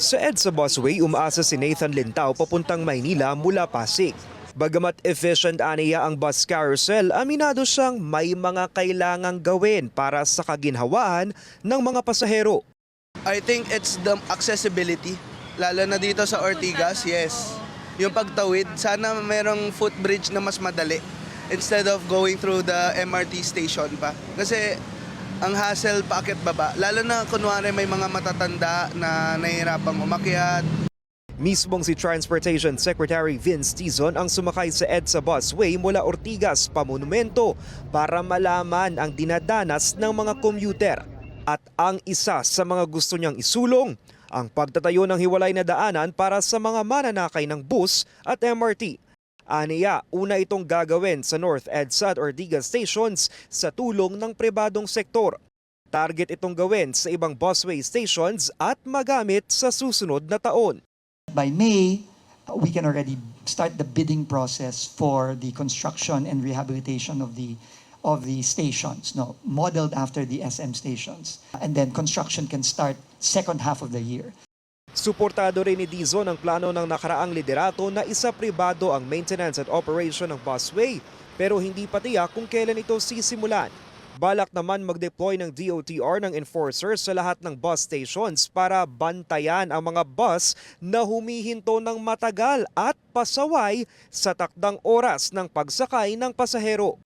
Sa EDSA Busway, umaasa si Nathan Lintao papuntang Maynila mula Pasig. Bagamat efficient aniya ang bus carousel, aminado siyang may mga kailangang gawin para sa kaginhawaan ng mga pasahero. I think it's the accessibility. Lalo na dito sa Ortigas, yes. Yung pagtawid, sana merong footbridge na mas madali instead of going through the MRT station pa. Kasi ang hassle paakit baba, lalo na kunwari may mga matatanda na nahihirapang umakyat, Mismong si Transportation Secretary Vince Tizon ang sumakay sa EDSA Busway mula Ortigas pa monumento para malaman ang dinadanas ng mga commuter. At ang isa sa mga gusto niyang isulong, ang pagtatayo ng hiwalay na daanan para sa mga mananakay ng bus at MRT. Aniya, una itong gagawin sa North EDSA at Ortigas stations sa tulong ng pribadong sektor. Target itong gawin sa ibang busway stations at magamit sa susunod na taon. By May, we can already start the bidding process for the construction and rehabilitation of the of the stations, no, modeled after the SM stations. And then construction can start second half of the year. Suportado rin ni Dizon ang plano ng nakaraang liderato na isa pribado ang maintenance at operation ng busway pero hindi pa tiyak kung kailan ito sisimulan. Balak naman mag-deploy ng DOTR ng enforcers sa lahat ng bus stations para bantayan ang mga bus na humihinto ng matagal at pasaway sa takdang oras ng pagsakay ng pasahero.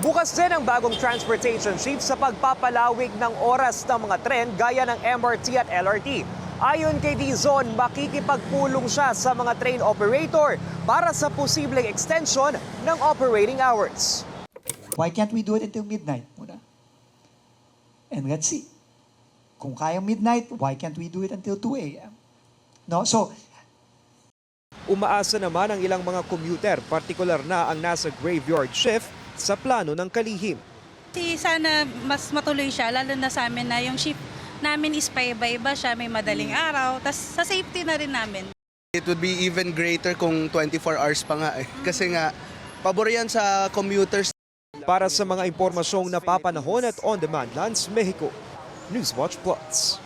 Bukas din ang bagong transportation chief sa pagpapalawig ng oras ng mga tren gaya ng MRT at LRT. Ayon kay Dizon, makikipagpulong siya sa mga train operator para sa posibleng extension ng operating hours. Why can't we do it until midnight muna? And let's see. Kung kaya midnight, why can't we do it until 2 a.m.? No, so Umaasa naman ang ilang mga commuter, partikular na ang nasa graveyard shift sa plano ng kalihim. Kasi sana mas matuloy siya, lalo na sa amin na yung shift namin is paiba-iba siya, may madaling araw, tas sa safety na rin namin. it would be even greater kung 24 hours pa nga eh. Kasi nga, pabor yan sa commuters Para sa mga impormasyong napapanahon at on-demand lands, Mexico. Newswatch Plus.